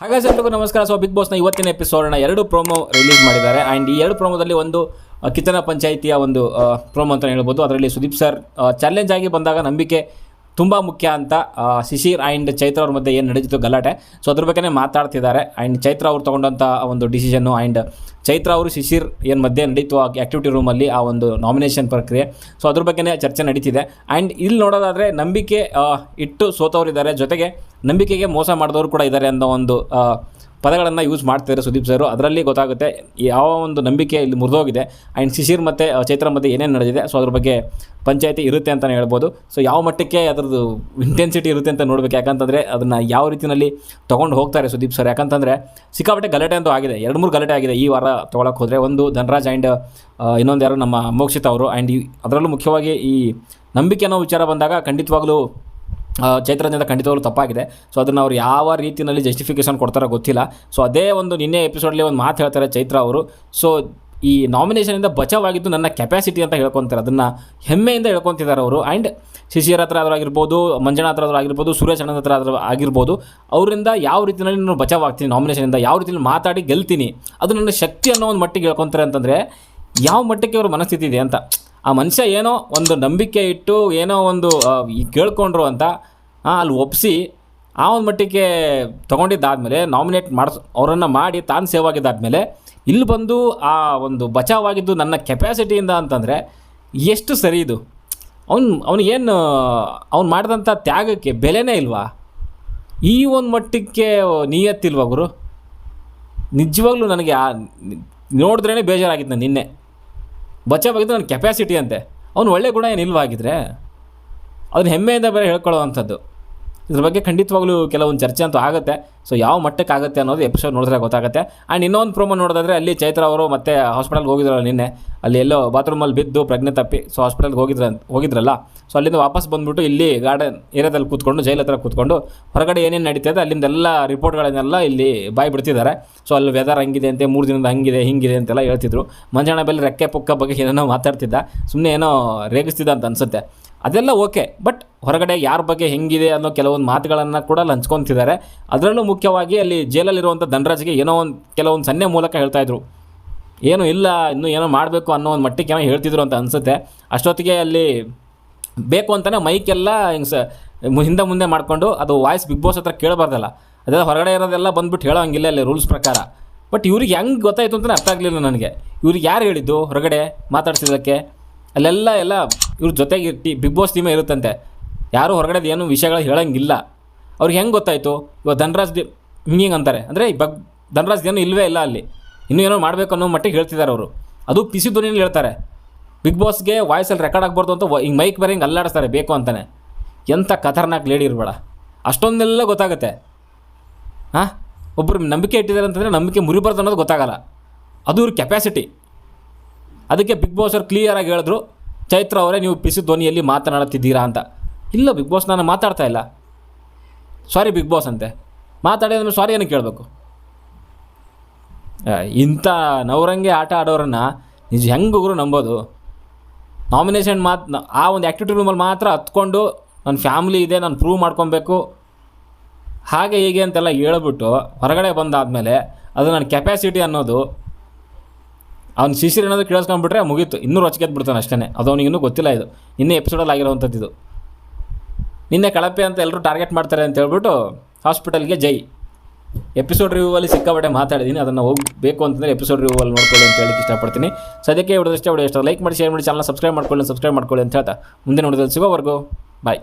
ಹಾಗಾದ್ರೆ ಎಲ್ರಿಗೂ ನಮಸ್ಕಾರ. ಸೊ ಬಿಗ್ ಬಾಸ್ನ ಇವತ್ತಿನ ಎಪಿಸೋಡ್ನ ಎರಡು ಪ್ರೋಮೋ ರಿಲೀಸ್ ಮಾಡಿದ್ದಾರೆ. ಆ್ಯಂಡ್ ಈ ಎರಡು ಪ್ರೋಮೋದಲ್ಲಿ ಒಂದು ಕಿತ್ತನ ಪಂಚಾಯಿತಿಯ ಒಂದು ಪ್ರೋಮೋ ಅಂತ ಹೇಳ್ಬೋದು. ಅದರಲ್ಲಿ ಸುದೀಪ್ ಸರ್ ಚಾಲೆಂಜ್ ಆಗಿ ಬಂದಾಗ ನಂಬಿಕೆ ತುಂಬ ಮುಖ್ಯ ಅಂತ ಶಿಶಿರ್ ಆ್ಯಂಡ್ ಚೈತ್ರ ಅವ್ರ ಮಧ್ಯೆ ಏನು ನಡೀತಿತ್ತು ಗಲಾಟೆ. ಸೊ ಅದ್ರ ಬಗ್ಗೆ ಮಾತಾಡ್ತಿದ್ದಾರೆ. ಆ್ಯಂಡ್ ಚೈತ್ರ ಅವ್ರು ತೊಗೊಂಡಂಥ ಒಂದು ಡಿಸಿಷನ್ನು ಆ್ಯಂಡ್ ಚೈತ್ರ ಅವರು ಶಿಶಿರ್ ಏನು ಮಧ್ಯೆ ನಡೀತು ಆ ಆ್ಯಕ್ಟಿವಿಟಿ ರೂಮಲ್ಲಿ ಆ ಒಂದು ನಾಮಿನೇಷನ್ ಪ್ರಕ್ರಿಯೆ. ಸೊ ಅದ್ರ ಬಗ್ಗೆನೇ ಚರ್ಚೆ ನಡೀತಿದೆ. ಆ್ಯಂಡ್ ಇಲ್ಲಿ ನೋಡೋದಾದರೆ ನಂಬಿಕೆ ಇಟ್ಟು ಸೋತವರಿದ್ದಾರೆ. ಜೊತೆಗೆ ನಂಬಿಕೆಗೆ ಮೋಸ ಮಾಡಿದವರು ಕೂಡ ಇದ್ದಾರೆ ಅನ್ನೋ ಒಂದು ಪದಗಳನ್ನು ಯೂಸ್ ಮಾಡ್ತಿದ್ದಾರೆ ಸುದೀಪ್ ಸರ್. ಅದರಲ್ಲಿ ಗೊತ್ತಾಗುತ್ತೆ, ಯಾವ ಒಂದು ನಂಬಿಕೆ ಇಲ್ಲಿ ಮುರಿದೋಗಿದೆ. ಆ್ಯಂಡ್ ಶಿಶಿರ್ ಮತ್ತು ಚೈತ್ರ ಮಧ್ಯೆ ಏನೇನು ನಡೆದಿದೆ. ಸೊ ಅದ್ರ ಬಗ್ಗೆ ಪಂಚಾಯಿತಿ ಇರುತ್ತೆ ಅಂತಲೇ ಹೇಳ್ಬೋದು. ಸೊ ಯಾವ ಮಟ್ಟಕ್ಕೆ ಅದರದ್ದು ಇಂಟೆನ್ಸಿಟಿ ಇರುತ್ತೆ ಅಂತ ನೋಡ್ಬೇಕು. ಯಾಕಂತಂದರೆ, ಅದನ್ನು ಯಾವ ರೀತಿಯಲ್ಲಿ ತೊಗೊಂಡು ಹೋಗ್ತಾರೆ ಸುದೀಪ್ ಸರ್. ಯಾಕಂತಂದರೆ, ಸಿಕ್ಕಾಪಟ್ಟೆ ಗಲಾಟೆ ಅಂತೂ ಆಗಿದೆ. ಎರಡು ಮೂರು ಗಲಾಟೆ ಆಗಿದೆ ಈ ವಾರ ತೊಗೊಳಕ್ಕೆ ಹೋದರೆ. ಒಂದು ಧನರಾಜ್ ಆ್ಯಂಡ್ ಇನ್ನೊಂದು ಯಾರು ನಮ್ಮ ಮೋಕ್ಷಿತ ಅವರು. ಆ್ಯಂಡ್ ಅದರಲ್ಲೂ ಮುಖ್ಯವಾಗಿ ಈ ನಂಬಿಕೆ ಅನ್ನೋ ವಿಚಾರ ಬಂದಾಗ ಖಂಡಿತವಾಗ್ಲೂ ಚೈತ್ರದಿಂದ ಖಂಡಿತವಾಗ್ಲೂ ತಪ್ಪಾಗಿದೆ. ಸೊ ಅದನ್ನು ಅವ್ರು ಯಾವ ರೀತಿಯಲ್ಲಿ ಜಸ್ಟಿಫಿಕೇಷನ್ ಕೊಡ್ತಾರೋ ಗೊತ್ತಿಲ್ಲ. ಸೊ ಅದೇ ಒಂದು ನಿನ್ನೆ ಎಪಿಸೋಡಲ್ಲಿ ಒಂದು ಮಾತು ಹೇಳ್ತಾರೆ ಚೈತ್ರ ಅವರು. ಸೊ ಈ ನಾಮಿನೇಷನಿಂದ ಬಚಾವಾಗಿದ್ದು ನನ್ನ ಕೆಪಾಸಿಟಿ ಅಂತ ಹೇಳ್ಕೊತಾರೆ. ಅದನ್ನು ಹೆಮ್ಮೆಯಿಂದ ಹೇಳ್ಕೊತಿದ್ದಾರೆ ಅವರು. ಆ್ಯಂಡ್ ಶಿಶಿರ ಹತ್ರ ಆದರೂ ಆಗಿರ್ಬೋದು ಮಂಜನಾ ಹತ್ರ ಆದರೂ ಆಗಿರ್ಬೋದು, ಸುರೇಶ್ ಹತ್ರ ಆದರೂ ಆಗಿರ್ಬೋದು, ಅವರಿಂದ ಯಾವ ರೀತಿಯಲ್ಲಿ ನಾನು ಬಚಾವಾಗ್ತೀನಿ ನಾಮಿನೇಷನಿಂದ ಯಾವ ರೀತಿಯಲ್ಲಿ ಮಾತಾಡಿ ಗೆಲ್ತೀನಿ, ಅದು ನನ್ನ ಶಕ್ತಿ ಅನ್ನೋ ಒಂದು ಮಟ್ಟಿಗೆ ಹೇಳ್ಕೊತಾರೆ ಅಂತಂದರೆ, ಯಾವ ಮಟ್ಟಕ್ಕೆ ಅವ್ರ ಮನಸ್ಥಿತಿ ಇದೆ ಅಂತ. ಆ ಮನುಷ್ಯ ಏನೋ ಒಂದು ನಂಬಿಕೆ ಇಟ್ಟು ಏನೋ ಒಂದು ಕೇಳ್ಕೊಂಡ್ರು ಅಂತ ಅಲ್ಲಿ ಒಪ್ಪಿಸಿ ಆ ಒಂದು ಮಟ್ಟಿಗೆ ತೊಗೊಂಡಿದ್ದಾದಮೇಲೆ ನಾಮಿನೇಟ್ ಮಾಡಿಸ್, ಅವರನ್ನು ಮಾಡಿ ತಾನು ಸೇವ್ ಆಗಿದ್ದಾದಮೇಲೆ, ಇಲ್ಲಿ ಬಂದು ಆ ಒಂದು ಬಚಾವಾಗಿದ್ದು ನನ್ನ ಕೆಪ್ಯಾಸಿಟಿಯಿಂದ ಅಂತಂದರೆ, ಎಷ್ಟು ಸರಿ ಇದು? ಅವ್ನು ಅವನಿಗೇನು ಅವ್ನು ಮಾಡಿದಂಥ ತ್ಯಾಗಕ್ಕೆ ಬೆಲೆನೇ ಇಲ್ವಾ? ಈ ಒಂದು ಮಟ್ಟಕ್ಕೆ ನಿಯತ್ತಿಲ್ವಾ ಗುರು? ನಿಜವಾಗ್ಲೂ ನನಗೆ ನೋಡಿದ್ರೇ ಬೇಜಾರಾಗಿತ್ತು ನಾನು ನಿನ್ನೆ. ಬಚಾವಾಗಿದ್ದು ನನ್ನ ಕೆಪ್ಯಾಸಿಟಿ ಅಂತೆ. ಅವ್ನು ಒಳ್ಳೆ ಗುಣ ಏನು ಆಗಿದ್ರೆ ಅದನ್ನ ಹೆಮ್ಮೆಯಿಂದ ಬೇರೆ ಹೇಳ್ಕೊಳ್ಳೋ ಅಂಥದ್ದು ಇದ್ರ ಬಗ್ಗೆ ಖಂಡಿತವಾಗ್ಲೂ ಕೆಲವೊಂದು ಚರ್ಚೆ ಅಂತೂ ಆಗುತ್ತೆ. ಸೊ ಯಾವ ಮಟ್ಟಕ್ಕೆ ಆಗುತ್ತೆ ಅನ್ನೋದು ಎಪಿಸೋಡ್ ನೋಡಿದ್ರೆ ಗೊತ್ತಾಗುತ್ತೆ. ಆ್ಯಂಡ್ ಇನ್ನೊಂದು ಪ್ರೋಮೋ ನೋಡೋದಾದ್ರೆ ಅಲ್ಲಿ ಚೈತ್ರ ಅವರು ಮತ್ತೆ ಹಾಸ್ಪಿಟಲ್ಗೆ ಹೋಗಿದ್ರಲ್ಲ ನಿನ್ನೆ. ಅಲ್ಲಿ ಎಲ್ಲೋ ಬಾತ್ರೂಮಲ್ಲಿ ಬಿದ್ದು ಪ್ರಜ್ಞೆ ತಪ್ಪಿ ಸೊ ಹಾಸ್ಪಿಟಲ್ಗೆ ಹೋಗಿದ್ರ ಹೋಗಿದ್ರಲ್ಲ. ಸೊ ಅಲ್ಲಿಂದ ವಾಪಸ್ ಬಂದುಬಿಟ್ಟು ಇಲ್ಲಿ ಗಾರ್ಡನ್ ಏರಿಯಾದಲ್ಲಿ ಕೂತ್ಕೊಂಡು, ಜೈಲ್ ಹತ್ರ ಕೂತ್ಕೊಂಡು, ಹೊರಗಡೆ ಏನೇನು ನಡೀತದೆ ಅಲ್ಲಿಂದೆಲ್ಲ ರಿಪೋರ್ಟ್ಗಳನ್ನೆಲ್ಲ ಇಲ್ಲಿ ಬಾಯಿ ಬಿಡ್ತಿದ್ದಾರೆ. ಸೊ ಅಲ್ಲಿ ವೆದರ್ ಹಂಗಿದೆ ಅಂತೆ, ಮೂರು ದಿನದ ಹಂಗಿದೆ, ಹಿಂಗಿದೆ ಅಂತೆಲ್ಲ ಹೇಳ್ತಿದ್ರು. ಮಂಜಾಣ ಬೆಲೆ ರೆಕ್ಕೆ ಪುಕ್ಕ ಬಗ್ಗೆ ಏನೇನೋ ಮಾತಾಡ್ತಿದ್ದ. ಸುಮ್ಮನೆ ಏನೋ ರೇಗಿಸ್ತಿದ್ದ ಅಂತ ಅನಿಸುತ್ತೆ. ಅದೆಲ್ಲ ಓಕೆ. ಬಟ್ ಹೊರಗಡೆ ಯಾರ ಬಗ್ಗೆ ಹೆಂಗಿದೆ ಅನ್ನೋ ಕೆಲವೊಂದು ಮಾತುಗಳನ್ನು ಕೂಡ ಹಂಚ್ಕೊತಿದ್ದಾರೆ. ಅದರಲ್ಲೂ ಮುಖ್ಯವಾಗಿ ಅಲ್ಲಿ ಜೈಲಲ್ಲಿರುವಂಥ ಧನರಾಜ್ಗೆ ಏನೋ ಒಂದು ಕೆಲವೊಂದು ಸನ್ನೆ ಮೂಲಕ ಹೇಳ್ತಾಯಿದ್ರು ಏನೂ ಇಲ್ಲ, ಇನ್ನೂ ಏನೋ ಮಾಡಬೇಕು ಅನ್ನೋ ಒಂದು ಮಟ್ಟಿಗೆ ಏನೋ ಹೇಳ್ತಿದ್ರು ಅಂತ ಅನಿಸುತ್ತೆ. ಅಷ್ಟೊತ್ತಿಗೆ ಅಲ್ಲಿ ಬೇಕು ಅಂತಲೇ ಮೈಕೆಲ್ಲ ಹಿಂಗೆ ಸ ಹಿಂದೆ ಮುಂದೆ ಮಾಡಿಕೊಂಡು ಅದು ವಾಯ್ಸ್ ಬಿಗ್ ಬಾಸ್ ಹತ್ರ ಕೇಳಬಾರ್ದಲ್ಲ. ಅದೆಲ್ಲ ಹೊರಗಡೆ ಇರೋದೆಲ್ಲ ಬಂದ್ಬಿಟ್ಟು ಹೇಳೋ ಹಂಗಿಲ್ಲ ಅಲ್ಲಿ ರೂಲ್ಸ್ ಪ್ರಕಾರ. ಬಟ್ ಇವ್ರಿಗೆ ಹೆಂಗೆ ಗೊತ್ತಾಯಿತು ಅಂತಲೇ ಅರ್ಥ ಆಗಲಿಲ್ಲ ನನಗೆ. ಇವ್ರಿಗೆ ಯಾರು ಹೇಳಿದ್ದು ಹೊರಗಡೆ ಮಾತಾಡ್ಸಿದ್ದಕ್ಕೆ? ಅಲ್ಲೆಲ್ಲ ಎಲ್ಲ ಇವ್ರ ಜೊತೆಗೆ ಟಿ ಬಿಗ್ ಬಾಸ್ ಟೀಮೇ ಇರುತ್ತಂತೆ. ಯಾರೂ ಹೊರಗಡೆ ಏನು ವಿಷಯಗಳು ಹೇಳಂಗಿಲ್ಲ. ಅವ್ರಿಗೆ ಹೆಂಗೆ ಗೊತ್ತಾಯಿತು? ಇವಾಗ ಧನರಾಜ್ ದಿ- ಹಿಂಗೆ ಅಂತಾರೆ. ಅಂದರೆ ಬಗ್ ಧನರಾಜ್ ಏನೂ ಇಲ್ಲವೇ ಇಲ್ಲ ಅಲ್ಲಿ. ಇನ್ನೂ ಏನೋ ಮಾಡಬೇಕು ಅನ್ನೋ ಮಟ್ಟಿಗೆ ಹೇಳ್ತಿದ್ದಾರೆ ಅವರು. ಅದು ಪಿಸಿ ಧ್ವನಿಯಲ್ಲಿ ಹೇಳ್ತಾರೆ. ಬಿಗ್ ಬಾಸ್ಗೆ ವಾಯ್ಸಲ್ಲಿ ರೆಕಾರ್ಡ್ ಆಗ್ಬಾರ್ದು ಅಂತ ಹಿಂಗೆ ಮೈಕ್ ಬೇರೆ ಹಿಂಗೆ ಅಲ್ಲಾಡಿಸ್ತಾರೆ ಬೇಕು ಅಂತಾನೆ. ಎಂಥ ಖತರ್ನಾಕ್ ಲೇಡಿ ಇರಬೇಡ. ಅಷ್ಟೊಂದೆಲ್ಲ ಗೊತ್ತಾಗುತ್ತೆ. ಹಾಂ ಒಬ್ಬರು ನಂಬಿಕೆ ಇಟ್ಟಿದ್ದಾರೆ ಅಂತಂದರೆ ನಂಬಿಕೆ ಮುರಿಬಾರ್ದು ಅನ್ನೋದು ಗೊತ್ತಾಗಲ್ಲ. ಅದು ಇವ್ರ ಕೆಪಾಸಿಟಿ ಅದಕ್ಕೆ ಬಿಗ್ ಬಾಸ್ ಅವ್ರು ಕ್ಲಿಯರಾಗಿ ಹೇಳಿದ್ರು, ಚೈತ್ರ ಅವರೇ ನೀವು ಪಿಸಿ ಧ್ವನಿಯಲ್ಲಿ ಮಾತನಾಡುತ್ತಿದ್ದೀರಾ ಅಂತ. ಇಲ್ಲ ಬಿಗ್ ಬಾಸ್ ನಾನು ಮಾತಾಡ್ತಾ ಇಲ್ಲ. ಸಾರಿ ಬಿಗ್ ಬಾಸ್ ಅಂತೆ. ಮಾತಾಡಿದ್ರೆ ಸಾರಿ ಏನಕ್ಕೆ ಕೇಳಬೇಕು ಇಂಥ ನವರಂಗೆ ಆಟ ಆಡೋರನ್ನ ನಿಜ ಹೆಂಗೆ ಗುರು ನಂಬೋದು? ನಾಮಿನೇಷನ್ ಮಾತು ಆ ಒಂದು ಆ್ಯಕ್ಟಿವಿಟಿ ರೂಮಲ್ಲಿ ಮಾತ್ರ ಹತ್ಕೊಂಡು ನನ್ನ ಫ್ಯಾಮ್ಲಿ ಇದೆ, ನಾನು ಪ್ರೂವ್ ಮಾಡ್ಕೊಬೇಕು. ಹಾಗೆ ಹೀಗೆ ಅಂತೆಲ್ಲ ಹೇಳ್ಬಿಟ್ಟು ಹೊರಗಡೆ ಬಂದಾದಮೇಲೆ ಅದು ನನ್ನ ಕೆಪ್ಯಾಸಿಟಿ ಅನ್ನೋದು ಅವ್ನು ಶಿಶಿರ್ ಏನಾದರೂ ಕೇಳಿಸ್ಕೊಂಡ್ಬಿಟ್ರೆ ಮುಗೀತು. ಇನ್ನೂ ರೊಚ್ಕೆದ್ದು ಬಿಡ್ತಾನೆ ಅಷ್ಟೇ ಅದು ಅವ್ನಿಗೆ ಇನ್ನೂ ಗೊತ್ತಿಲ್ಲ ಇದು. ಇನ್ನೇ ಎಪಿಸೋಡಲ್ಲಿ ಆಗಿರೋವಂಥದ್ದು ಇದು. ನಿನ್ನೆ ಕಳಪೆ ಅಂತ ಎಲ್ಲರೂ ಟಾರ್ಗೆಟ್ ಮಾಡ್ತಾರೆ ಅಂತ ಹೇಳ್ಬಿಟ್ಟು ಹಾಸ್ಪಿಟಲ್ಗೆ ಜೈ. ಎಪಿಸೋಡ್ ರಿವ್ಯೂವಲ್ಲಿ ಸಿಕ್ಕಾಪಟ್ಟೆ ಮಾತಾಡಿದ್ದೀನಿ ಅದನ್ನು ಹೋಗಬೇಕು ಅಂತಂದರೆ ಎಪಿಸೋಡ್ ರಿವ್ಯೂವಲ್ಲಿ ನೋಡ್ಕೊಳ್ಳಿ ಅಂತ ಹೇಳಕ್ಕೆ ಇಷ್ಟಪಡ್ತೀನಿ. ಸದ್ಯಕ್ಕೆ ವಿಡಿಯೋದಷ್ಟೇ ವಿಡಿಯೋ ಇಷ್ಟ ಲೈಕ್ ಮಾಡಿ ಶೇರ್ ಮಾಡಿ ಚಾನಲ್ ಸಬ್ಸ್ಕ್ರೈಬ್ ಮಾಡ್ಕೊಳ್ಳಿ ಸಬ್ಸ್ಕ್ರೈಬ್ ಮಾಡ್ಕೊಳ್ಳಿ ಅಂತ ಹೇಳ್ತಾ. ಮುಂದೆ ನೋಡಿದ್ರೆ ಸಿಗೋವರೆಗೂ ಬಾಯ್